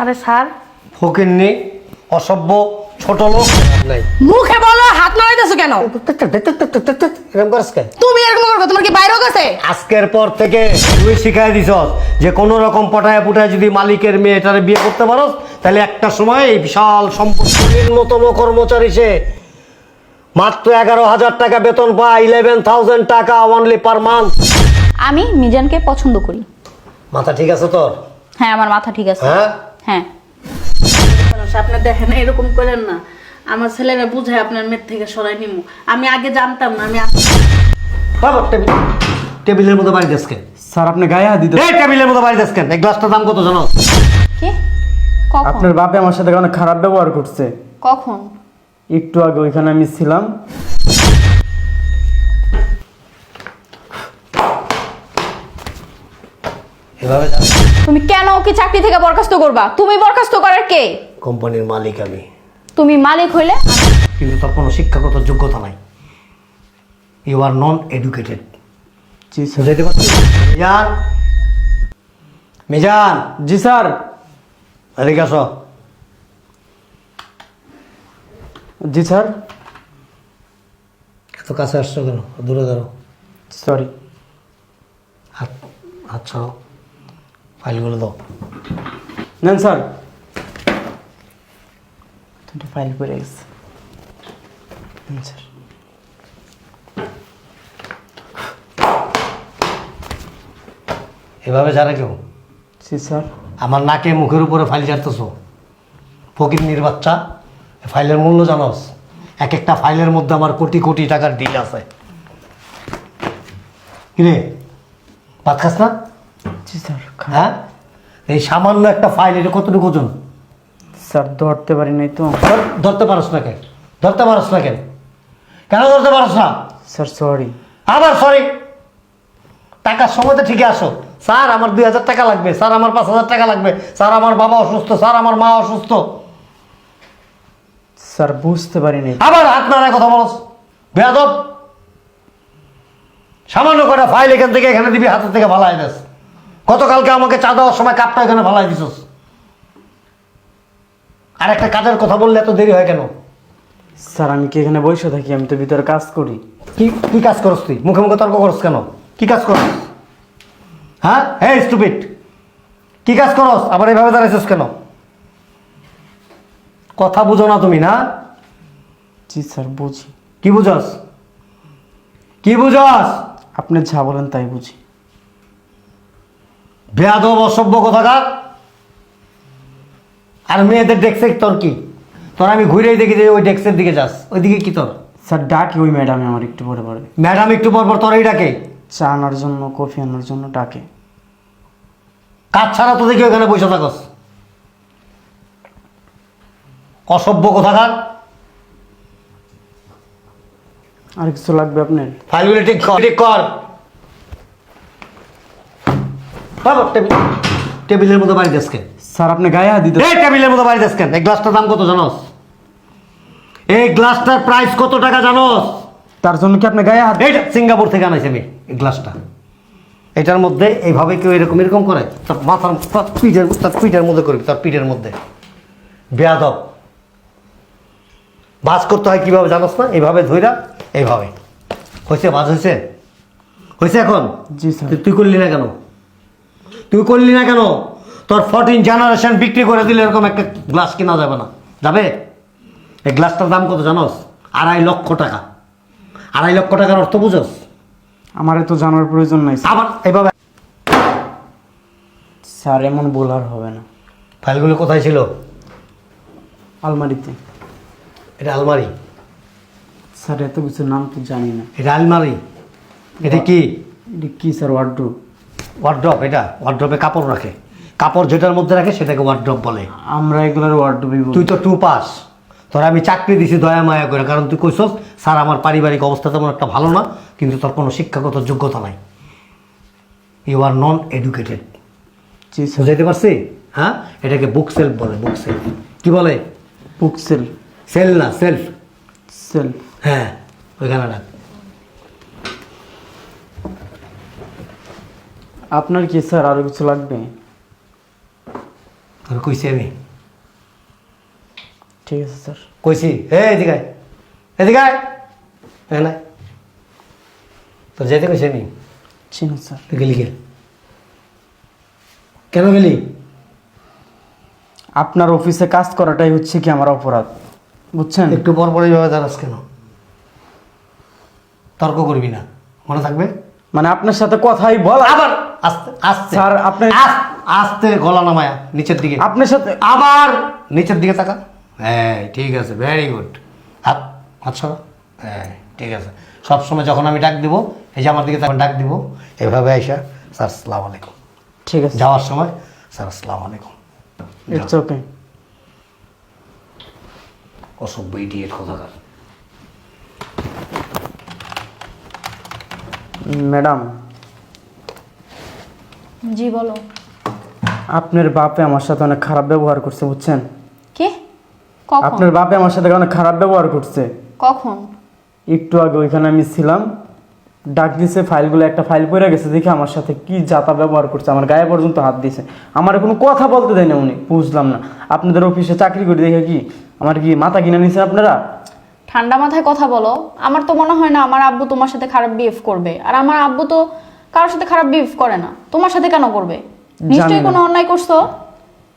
আরে স্যার। ফকিন্নি অসভ্য ছোট লোক। নাই মুখে বলো হাত নাড়াইতেছো কেন? এরকম করস কে? তুমি এরকম করো তোমার কি বাইরেও গেছে? আজকের পর থেকে তুই শিখাই দিছ যে কোনো রকম পটায় পুটায় যদি মালিকের মেয়েটারে বিয়ে করতে পারো তাহলে একটা সময় এই বিশাল সম্পত্তি ন্যূনতম কর্মচারী সে মাত্র এগারো হাজার টাকা বেতন পায় ইলেভেন থাউজেন্ড টাকা অনলি পার মান্থ আমি মিজানকে পছন্দ করি। মাথা ঠিক আছে তোর? হ্যাঁ আমার মাথা ঠিক আছে। হ্যাঁ? হ্যাঁ। আপনি দেখেন এরকম করেন না। আমার ছেলেরা বুঝায় আপনার মেয়ের থেকে সরাই নিমু। আমি আগে জানতাম না আমি বাবা টেবিল টেবিলের মধ্যে বাড়ি দেশকে স্যার আপনি গায়ে হাত দিতে এই টেবিলের মধ্যে বাড়ি দেশকে এই গ্লাসটার দাম কত জানো? কি? কখন? আপনার বাপে আমার সাথে অনেক খারাপ ব্যবহার করছে। কখন? একটু আগে ওইখানে আমি ছিলাম। এভাবে তুমি কেন ওকে চাকরি থেকে বরখাস্ত করবা? তুমি বরখাস্ত করার কে? কোম্পানির মালিক আমি। তুমি মালিক হইলে? কিন্তু তোর কোনো শিক্ষাগত যোগ্যতা নাই। ইউ আর নন এডুকেটেড জি স্যার বুঝাইতে পারছি মিজান! মিজান! জি স্যার! এদিকে আসো। জি স্যার। এত কাছে আসছো কেন? দূরে ধরো সরি হাত হাত ছাড়ো ফাইলগুলো দাও। নেন স্যার। দুটো ফাইল করে গেছে। স্যার। এভাবে জানে কেউ? জি স্যার। আমার নাকে মুখের উপরে ফাইল ছাড়তেছো? ফকির বাচ্চা ফাইলের মূল্য জানোস? এক একটা ফাইলের মধ্যে আমার কোটি কোটি টাকার ডিল আছে। কিরে ভাত খাস না? স্যার হ্যাঁ? এই সামান্য একটা ফাইল এটা কতটুকু ওজন? স্যার ধরতে পারি নাই তো। ধর- ধরতে পারস না কেন? ধরতে পারস না কেন? কেন ধরতে পারস না? স্যার সরি আবার সরি টাকার সময় তো ঠিকই আসো স্যার আমার দুই হাজার টাকা লাগবে। স্যার আমার পাঁচ হাজার টাকা লাগবে। স্যার আমার বাবা অসুস্থ। স্যার আমার মা অসুস্থ। স্যার বুঝতে পারি নাই। আবার হাত নাড়ায় কথা বলস। বেয়াদব। সামান্য কটা ফাইল এখান থেকে এখানে দিবি হাতের থেকে ভালাই দেস গতকালকে আমাকে চা দেওয়ার সময় কাপটা এখানে ভালাই দিছস। আর একটা কাজের কথা বললে এত দেরি হয় কেন? স্যার আমি কি এখানে বসে থাকি? আমি তো ভিতরে কাজ করি। কি কি কাজ করস তুই? মুখে মুখে তর্ক করস কেন? কি কাজ করস? হ্যাঁ? হ্যাঁ স্টুপিড কি কাজ করস? আবার এভাবে দাঁড়াইছিস কেন? কথা বুঝো না তুমি না? জি স্যার বুঝি। কি বুঝস? কি বুঝস? আপনি যা বলেন তাই বুঝি। বেয়াদব অসভ্য কথাকার। আর মেয়েদের ডেস্কে তোর কি? তোর আমি ঘুরেই দেখি যে ওই ডেস্কের দিকে যাস। ওইদিকে কি তোর? স্যার ডাকি ওই ম্যাডামে আমার একটু পরে পরে। ম্যাডাম একটু পর পর তোর এইটাকে চা আনার জন্য কফি আনার জন্য ডাকে। কাজ ছাড়া তো দেখি ওখানে বসে থাকস। অসভ্য কথাকার। আর কিছু লাগবে আপনার? ফাইলগুলি ঠিক কর। ঠিক কর। বাবা, টেবিল টেবিলের মতো বাড়ি দেশকে স্যার আপনি গায়ে হাত দিতে এই টেবিলের মতো বাড়ি দেশকে এই গ্লাসটার দাম কত জানোস? এই গ্লাসটার প্রাইস কত টাকা জানোস? তার জন্য কি আপনি গায়ে হাত এইটা সিঙ্গাপুর থেকে আনাইছি আমি এই গ্লাসটা। এটার মধ্যে এইভাবে কেউ এরকম এরকম করে তার মাথার তার পিঠের তার পিঠের মধ্যে করবি তার পিঠের মধ্যে। বেয়াদব। বাজ করতে হয় কীভাবে জানোস না? এইভাবে ধইরা এইভাবে। হয়েছে বাজ হয়েছে হয়েছে এখন? জি স্যার। তুই- তুই করলি না কেন? তুই করলি না কেন? তোর ফোরটিন জেনারেশন বিক্রি করে দিলে এরকম একটা গ্লাস কেনা যাবে না। যাবে? এই গ্লাসটার দাম কত জানোস? আড়াই লক্ষ টাকা। আড়াই লক্ষ টাকার অর্থ বুঝোস? আমার তো জানার প্রয়োজন নাই স্যার। আবার এইভাবে স্যার এমন ভুল আর হবে না। ফাইলগুলো কোথায় ছিল? আলমারিতে। এটা আলমারি? স্যার এত কিছু নাম তো জানি না। এটা আলমারি? এটা কি? এটা কি স্যার ওয়ার্ড্রোব ওয়ার্ড্রপ এটা ওয়ার্ড্রপে কাপড় রাখে। কাপড় যেটার মধ্যে রাখে সেটাকে ওয়ার্ড্রপ বলে। আমরা এগুলোর ওয়ার্ড্রোবই বলি। তুই তো টু পাস তোর আমি চাকরি দিছি দয়া মায়া করে কারণ তুই কইছস স্যার আমার পারিবারিক অবস্থা তেমন একটা ভালো না কিন্তু তোর কোনো শিক্ষাগত যোগ্যতা নাই। ইউ আর নন এডুকেটেড বুঝাইতে পারছি? হ্যাঁ? এটাকে বুক সেলফ বলে বুক সেলফ কি বলে? বুক সেল সেল না সেলফ সেল হ্যাঁ ওইখানে ডাক আপনার কি স্যার আরও কিছু লাগবে? তোর কইছি আমি। ঠিক আছে স্যার। কইছি। হে এদিকে আয়। এদিকে আয়। এ নাই তোর যেতে কইছি আমি। চিনুন স্যার। তুই গেলি কে? কেন গেলি? আপনার অফিসে কাজ করাটাই হচ্ছে কি আমার অপরাধ বুঝছেন? একটু পর পরে এইভাবে দাঁড়াস কেন? তর্ক করবি না। মনে থাকবে? মানে আপনার সাথে কথাই বল আবার আস্তে আস্তে। স্যার, আপনি- আস- আস্তে গলা নামায়া নিচের দিকে। আপনার সাথে আবার নিচের দিকে তাকা হ্যাঁ ঠিক আছে ভেরি গুড হাত হাত সরা হ্যাঁ ঠিক আছে। সবসময় যখন আমি ডাক দিব এই যে আমার দিকে তখন ডাক দিব এভাবে আইসা স্যার আসসালাম আলাইকুম। ঠিক আছে। যাওয়ার সময় স্যার আসসালাম আলাইকুম। ইটস ওকে অসভ্য ইডিয়েট কথাকার। ম্যাডাম জি বলো। আপনার বাপে আমার সাথে অনেক খারাপ ব্যবহার করছে বুঝছেন? কে? কখন? আপনার বাপে আমার সাথে অনেক খারাপ ব্যবহার করছে। কখন? একটু আগে ওইখানে আমি ছিলাম ডাক দিছে ফাইলগুলো একটা ফাইল পড়ে গেছে দেখে আমার সাথে কি যাতা ব্যবহার করছে আমার গায়ে পর্যন্ত হাত দিছে আমার কোনো কথা বলতে দেয় না উনি বুঝলাম না। আপনাদের অফিসে চাকরি করে দেখে কি আমার কি মাথা কিনে নিছেন আপনারা? ঠান্ডা মাথায় কথা বলো। আমার তো মনে হয় না আমার আব্বু তোমার সাথে খারাপ বিহেভ করবে। আর আমার আব্বু তো কারোর সাথে খারাপ বিহেভ করে না। তোমার সাথে কেন করবে? নিশ্চয়ই কোনো অন্যায় করছ?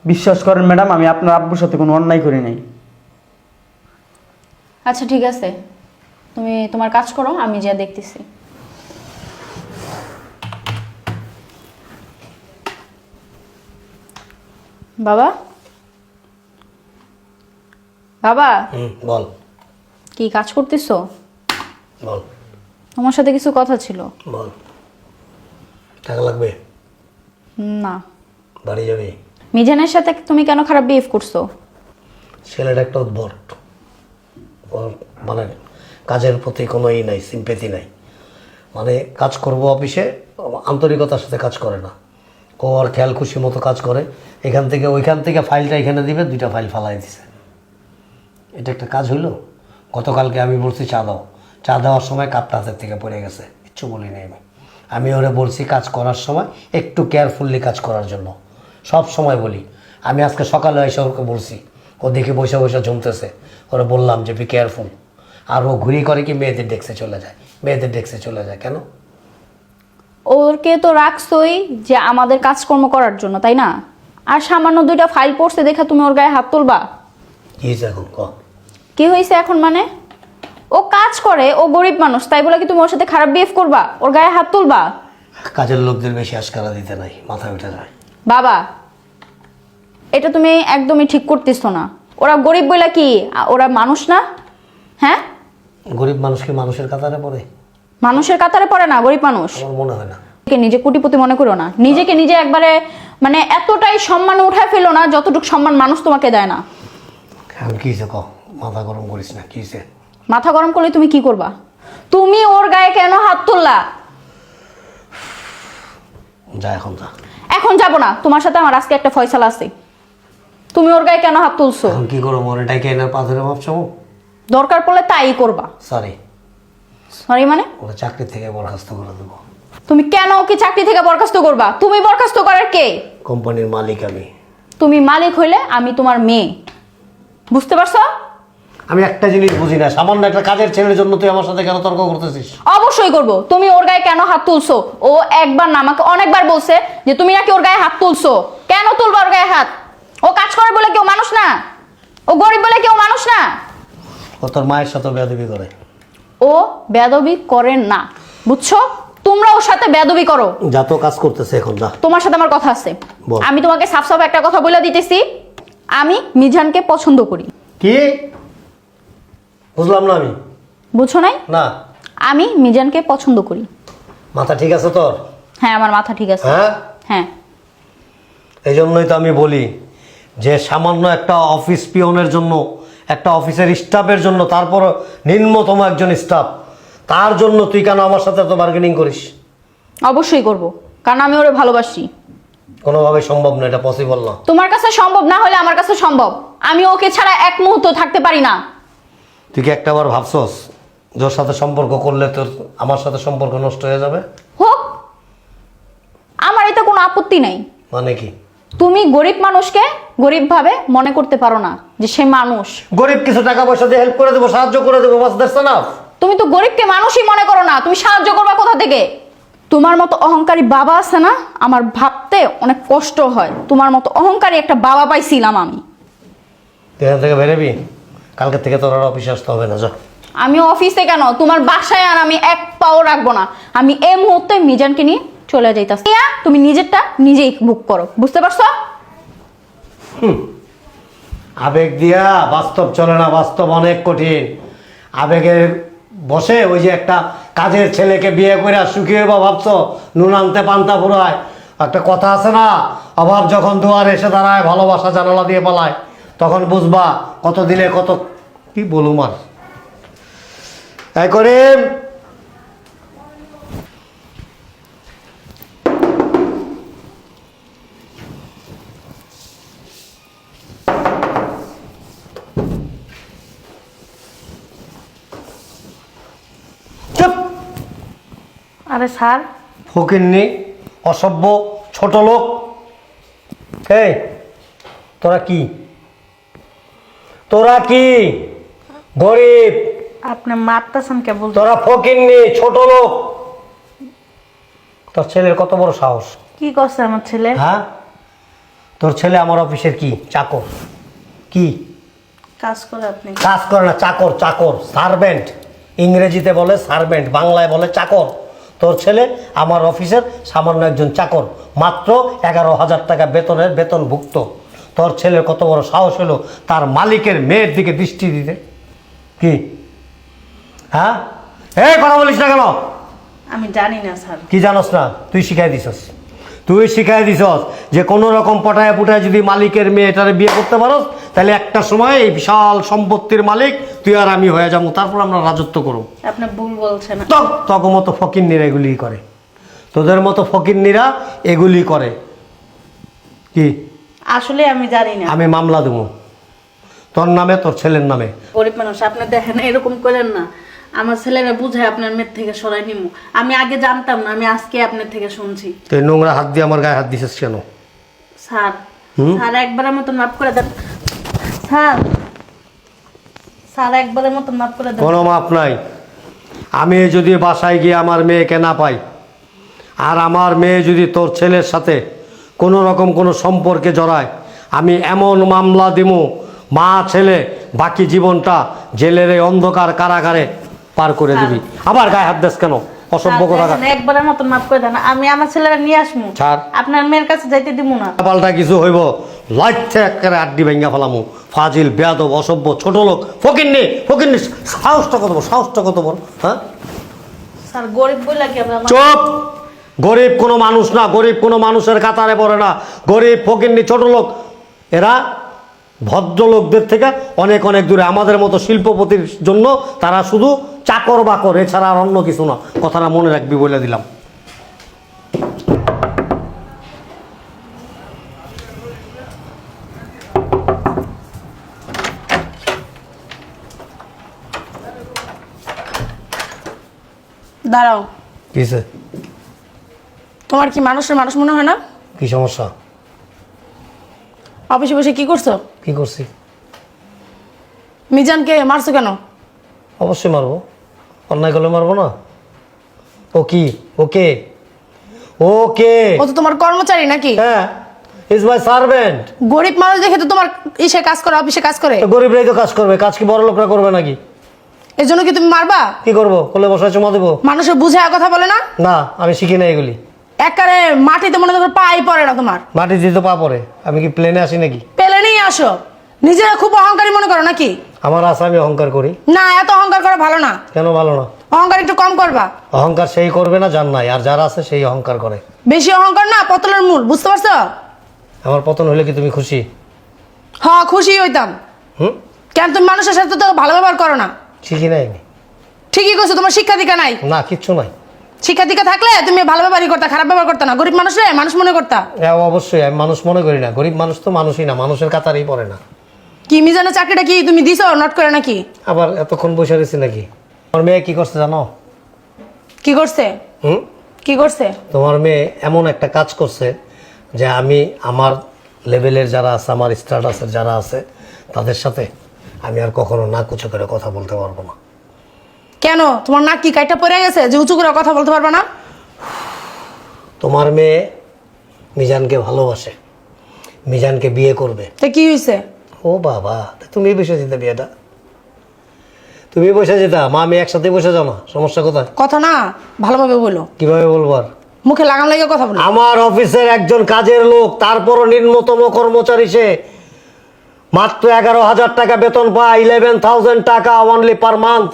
বিশ্বাস করেন ম্যাডাম আমি আপনার আব্বুর সাথে কোনো অন্যায় করি নাই। আচ্ছা ঠিক আছে। তুমি তোমার কাজ করো আমি যা দেখতেছি। বাবা? বাবা? হুম বল। কি কাজ করতেছো? বল। তোমার সাথে কিছু কথা ছিল। বল। টাকা লাগবে? না। বাড়ি যাবি? মিজানের সাথে তুমি কেন খারাপ বিহেভ করছ? ছেলেটা একটা উদ্ভট। ওর মানে কাজের প্রতি কোনো ই নাই সিম্পেথি নাই। মানে কাজ করব অফিসে আন্তরিকতার সাথে কাজ করে না। ও আর খেয়াল খুশি মতো কাজ করে। এখান থেকে ওইখান থেকে ফাইলটা এখানে দিবে দুইটা ফাইল ফালাই দিছে। এটা একটা কাজ হইল? গতকালকে আমি বলছি চা দাও। চা দেওয়ার সময় কাপটা হাতের থেকে পড়ে গেছে। কিচ্ছু বলি নাই আমি। আমি ওরে বলছি কাজ করার সময় একটু কেয়ারফুললি কাজ করার জন্য। সব সময় বলি। আমি আজকে সকালে এসে ওকে বলছি ও দেখে বসে বসে জমতেছে। ওরে বললাম যে বি কেয়ারফুল আর ও ঘুরি করে কি মেয়েদের ডেস্কে চলে যায়। মেয়েদের ডেস্কে চলে যায়। কেন? ওরকে তো রাখছোই যে আমাদের কাজকর্ম করার জন্য তাই না? আর সামান্য দুইটা ফাইল পড়ছে দেখে তুমি ওর গায়ে হাত তুলবা। কি হয়েছে এখন? ক? কি হয়েছে এখন মানে? ও কাজ করে ও গরিব মানুষ তাই বলে কি তুমি ওর সাথে খারাপ বিহেভ করবা? ওর গায়ে হাত তুলবা? কাজের লোকদের বেশি আশকারা দিতে নাই মাথা উঠে যায়। বাবা এটা তুমি একদমই ঠিক করতেছো না। ওরা গরিব বলে কি? আ- ওরা মানুষ না? হ্যাঁ? গরিব মানুষ কি মানুষের কাতারে পড়ে? মানুষের কাতারে পড়ে না গরিব মানুষ? আমার মনে হয় না। নিজেকে নিজে কোটিপতি মনে করো না। নিজেকে নিজে একবারে মানে এতটাই সম্মান উঠায় ফেলো না যতটুকু সম্মান মানুষ তোমাকে দেয় না। এখন কী হয়েছে ক মাথা গরম করিস না কী হয়েছে মাথা গরম করলে তুমি কি করবা? তুমি ওর গায়ে কেন হাত তুললা? যা এখন যা। এখন যাব না। তোমার সাথে আমার আজকে একটা ফয়সালা আছে। তুমি ওর গায়ে কেন হাত তুলছো? এখন কি করব? মনে ডাইকে এনার পাথরে ভাবছ দরকার পড়লে তাই করবা। সরি সরি মানে? ওরা চাকরি থেকে বরখাস্ত করে দেবো। তুমি কেন ওকে চাকরি থেকে বরখাস্ত করবা? তুমি বরখাস্ত করার কে? কোম্পানির মালিক আমি। তুমি মালিক হইলে আমি তোমার মেয়ে। বুঝতে পারছ? আমি একটা জিনিস বুঝি না সামান্য একটা কাজের ছেলের জন্য তুই আমার সাথে কেন তর্ক করতেছিস? অবশ্যই করব। তুমি ওর গায়ে কেন হাত তুলছো? ও একবার না আমাকে অনেকবার বলছে যে তুমি নাকি ওর গায়ে হাত তুলছো। কেন তুলবা ওর গায়ে হাত? ও কাজ করে বলে কেউ মানুষ না। ও গরিব বলে কেউ মানুষ না। ও তোর মায়ের সাথে বেয়াদবি করে। ও বেদবি করে না। বুঝছ? তোমরা ওর সাথে বেদবি করো। যা তো কাজ করতেছে এখন যা। তোমার সাথে আমার কথা আছে। বল। আমি তোমাকে সাফ সাফ একটা কথা বলে দিতেছি। আমি মিজানকে পছন্দ করি। কি? বুঝলাম না আমি। বুঝছ নাই? না। আমি মিজানকে পছন্দ করি। মাথা ঠিক আছে তোর? হ্যাঁ আমার মাথা ঠিক আছে। হ্যাঁ? হ্যাঁ। এই জন্যই তো আমি বলি যে সামান্য একটা অফিস পিয়নের জন্য একটা অফিসের স্টাফের জন্য তারপর নিম্নতম একজন স্টাফ তার জন্য তুই কেন আমার সাথে তো বার্গেনিং করিস? অবশ্যই করব কারণ আমি ওরে ভালোবাসি। কোনোভাবে সম্ভব না এটা পসিবল না। তোমার কাছে সম্ভব না হলে আমার কাছে সম্ভব। আমি ওকে ছাড়া এক মুহূর্ত থাকতে পারি না। তুই কি একটা বার ভাবছস যার সাথে সম্পর্ক করলে তোর আমার সাথে সম্পর্ক নষ্ট হয়ে যাবে? হোক আমার এতে কোনো আপত্তি নাই। মানে কি? তুমি গরিব মানুষকে গরিব ভাবে মনে করতে পারো না যে সে মানুষ। গরিব কিছু টাকা পয়সা দিয়ে হেল্প করে দেবো সাহায্য করে দেবো বাস দ্যাটস না তুমি তো গরিবকে মানুষই মনে করো না তুমি সাহায্য করবা কোথা থেকে? তোমার মতো অহংকারী বাবা আছে না আমার ভাবতে অনেক কষ্ট হয়। তোমার মতো অহংকারী একটা বাবা পাইছিলাম আমি। থেকে বেরোবি? কালকে থেকে তোর আর অফিসে আসতে হবে না যা। আমি অফিসে কেন? তোমার বাসায় আর আমি এক পাও রাখব না। আমি এই মুহূর্তে মিজানকে নিয়ে চলে যাইতাছি। ইয়া, তুমি নিজেরটা নিজেই বুক করো। বুঝতে পারছ? আবেগ দিয়া বাস্তব চলে না বাস্তব অনেক কঠিন। আবেগের বসে ওই যে একটা কাজের ছেলেকে বিয়ে করে সুখী হইবা ভাবছ নুন আনতে পান্তা ফুরায়। একটা কথা আছে না অভাব যখন দুয়ার এসে দাঁড়ায় ভালোবাসা জানালা দিয়ে পালায়। তখন বুঝবা কত দিলে কত কি বলুম আর তাই করে আরে স্যার। ফকিন্নি অসভ্য ছোট লোক। এই তোরা কি? তোরা কি? গরিব। আপনি মারতেছেন কে বলতে? তোরা ফকিন্নি ছোট লোক। তোর ছেলের কত বড় সাহস? কি করছে আমার ছেলে? হ্যাঁ? তোর ছেলে আমার অফিসের কি? চাকর। কি? কাজ করে আপনি। কাজ করে না চাকর চাকর। সার্ভেন্ট। ইংরেজিতে বলে সার্ভেন্ট বাংলায় বলে চাকর। তোর ছেলে আমার অফিসের সামান্য একজন চাকর। মাত্র এগারো হাজার টাকা বেতনের বেতনভুক্ত। তোর ছেলের কত বড় সাহস হলো তার মালিকের মেয়ের দিকে দৃষ্টি দিতে? কি? হ্যাঁ? এই কথা বলিস না কেন? আমি জানি না স্যার। কি জানোস না? তুই শিখাই দিছস। তুই শিখাই দিছস যে কোনো রকম পটায় পুটায় যদি মালিকের মেয়েটারে বিয়ে করতে পারস তাহলে একটা সময় এই বিশাল সম্পত্তির মালিক তুই আর আমি হয়ে যাব। তারপর আমরা রাজত্ব করব। আপনি ভুল বলছেন। তক তক মতো ফকিন্নিরা এগুলি করে। তোদের মতো ফকির ফকিন্নিরা এগুলি করে। কি? আসলে আমি জানি না। আমি মামলা দেবো। তোর নামে তোর ছেলের নামে। গরিব মানুষ আপনি দেখেন এরকম করেন না। আমার ছেলেরা বুঝায় আপনার মেয়ের থেকে সরাই নিমু। আমি আগে জানতাম না আমি আজকে আপনার থেকে শুনছি। তুই নোংরা হাত দিয়ে আমার গায়ে হাত দিছিস কেন? স্যার? স্যার একবারের মতন মাফ করে দেন। স্যার স্যার একবারের মতন মাফ করে দেন। কোনো মাপ নাই। আমি যদি বাসায় গিয়ে আমার মেয়েকে না পাই আর আমার মেয়ে যদি তোর ছেলের সাথে কোনো রকম কোনো সম্পর্কে জড়ায়। আমি এমন মামলা দিমু মা ছেলে বাকি জীবনটা জেলের এই অন্ধকার কারাগারে পার করে দিবি। আবার গায়ে হাত দেস কেন? অসভ্য কথা একবারের মতন মাফ করে দেন। আমি আমার ছেলেরা নিয়ে আসব ছাড়। আপনার মেয়ের কাছে যাইতে দিব না। পাল্টা কিছু হইব। লাইতে একেবারে আড্ডি ভেঙ্গা ফেলামু। ফাজিল বেয়াদব অসভ্য ছোট লোক। ফকিন্নি ফকিন্নি সাহসটা কত বড় সাহসটা কত বড় হ্যাঁ? স্যার গরিব কি আমরা চুপ! গরিব কোনো মানুষ না গরিব কোনো মানুষের কাতারে পড়ে না। গরিব ফকিরনি ছোট লোক এরা ভদ্রলোকদের থেকে অনেক অনেক দূরে। আমাদের মতো শিল্পপতির জন্য তারা শুধু চাকর বাকর এছাড়া আর অন্য কিছু না। কথাটা মনে রাখবি বলে দিলাম। দাঁড়াও। কিসে তোমার কি মানুষের মানুষ মনে হয় না? কি সমস্যা? অফিসে বসে কি করছ? কি করছি? মিজানকে মারছো কেন? অবশ্যই মারবো। অন্যায় করলে মারবো না। ও কি? ওকে ওকে ও তো তোমার কর্মচারী নাকি? হ্যাঁ ইজ মাই সার্ভেন্ট গরিব মানুষ দেখে তো তোমার ইসে কাজ করে অফিসে কাজ করে। গরিবরাই তো কাজ করবে কাজ কি বড় লোকরা করবে নাকি? এর জন্য কি তুমি মারবা? কি করব? কোলে বসায় চুমা দেবো? মানুষের বুঝে কথা বলে না? না আমি শিখি না এগুলি। একারে মাটিতে মনে করো পাই পড়ে না তোমার। মাটি দিতে পা পড়ে। আমি কি প্লেনে আসি নাকি? প্লেনেই আসো। নিজেরা খুব অহংকারী মনে করো নাকি? আমার আশা আমি অহংকার করি। না এত অহংকার করা ভালো না। কেন ভালো না? অহংকার একটু কম করবা। অহংকার সেই করবে না যার নাই আর যারা আছে সেই অহংকার করে। বেশি অহংকার না পতলের মূল বুঝতে পারছ? আমার পতন হলে কি তুমি খুশি? হ খুশি হইতাম। হুম? কেন তুমি মানুষের সাথে তো ভালো ব্যবহার করো না? শিখি নাই। ঠিকই করছ তোমার শিক্ষা দীক্ষা নাই। না কিচ্ছু নাই। শিক্ষা দীক্ষা থাকলে তুমি ভালো ব্যবহারই করতা খারাপ ব্যবহার করতা না। গরিব মানুষ মানুষ মনে করতা? হ্যাঁ অবশ্যই আমি মানুষ মনে করি না। গরিব মানুষ তো মানুষই না মানুষের কাতারেই পড়ে না। কি মিজানের চাকরিটা কি তুমি দিছো নট করে নাকি? আবার এতক্ষণ বসে রয়েছি নাকি? আমার মেয়ে কি করছে জানো? কি করছে? হুম? কি করছে? তোমার মেয়ে এমন একটা কাজ করছে যে আমি আমার লেভেলের যারা আছে আমার স্ট্যাটাসের যারা আছে তাদের সাথে আমি আর কখনো না কুচো করে কথা বলতে পারব না। কেন? তোমার নাক কি কাইটা পড়ে গেছে? যে উঁচু করে কথা বলতে পারবে না? তোমার মেয়ে মিজানকে ভালোবাসে। মিজানকে বিয়ে করবে। তো কি হয়েছে ও বাবা তা তুমি বসে যেতে বিয়েটা। তুমি বসে যেতা মা আমি একসাথে বসে যাও না সমস্যা কোথায়? কথা না ভালোভাবে বলো। কীভাবে বলব আর? মুখে লাগান লেগে কথা বলো। আমার অফিসের একজন কাজের লোক তারপরও নিম্নতম কর্মচারী সে। মাত্র এগারো হাজার টাকা বেতন পায় ইলেভেন থাউজেন্ড টাকা অনলি পার মান্থ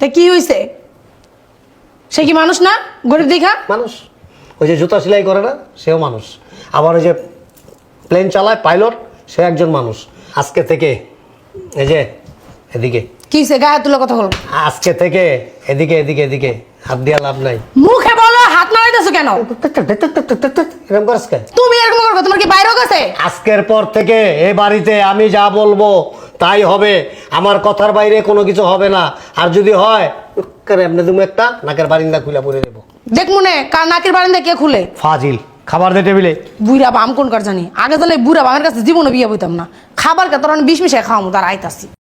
তো কি হয়েছে সে কি মানুষ না? গরিব দেখা মানুষ। ওই যে জুতা সেলাই করে না সেও মানুষ। আবার ওই যে প্লেন চালায় পাইলট সে একজন মানুষ। আজকে থেকে এই যে এদিকে। কি হয়েছে গায়ে তুলে কথা বলো। আজকে থেকে এদিকে এদিকে এদিকে। হাত দিয়া লাভ নাই। মুখে বলো হাত নাড়াইতেছো কেন? এরকম কেন? তুমি এরকম করো তোমার কি বাইরেও গেছে? আজকের পর থেকে এ বাড়িতে আমি যা বলব তাই হবে। আমার কথার বাইরে কোনো কিছু হবে না। আর যদি হয় এমনি তুমি একটা নাকের বারিন্দা খুলে পড়ে দেবো। দেখ মনে কার নাকের বারিন্দা কে খুলে? ফাজিল। খাবার দে টেবিলে। বুড়া বাম কোন কার জানি? আগে তাহলে বুড়া বামের কাছে জীবনে বিয়ে বইতাম না। খাবার কে তোর বিষ মিশাই খাওয়ামো তার আইতাছি।